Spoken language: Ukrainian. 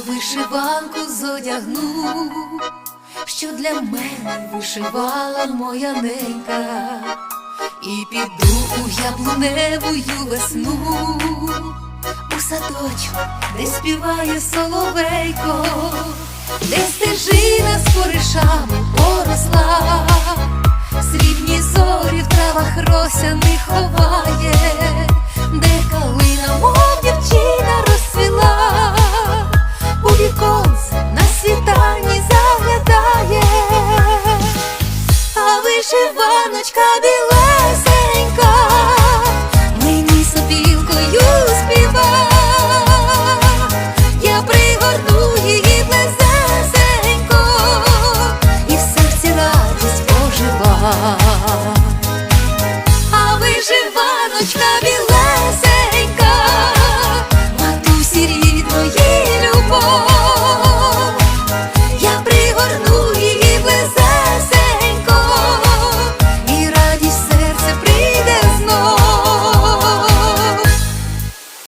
вишиванку зодягну, що для мене вишивала моя ненька, і піду у яблуневую весну, у садочку, де співає соловейко, де стежина з коришами heart.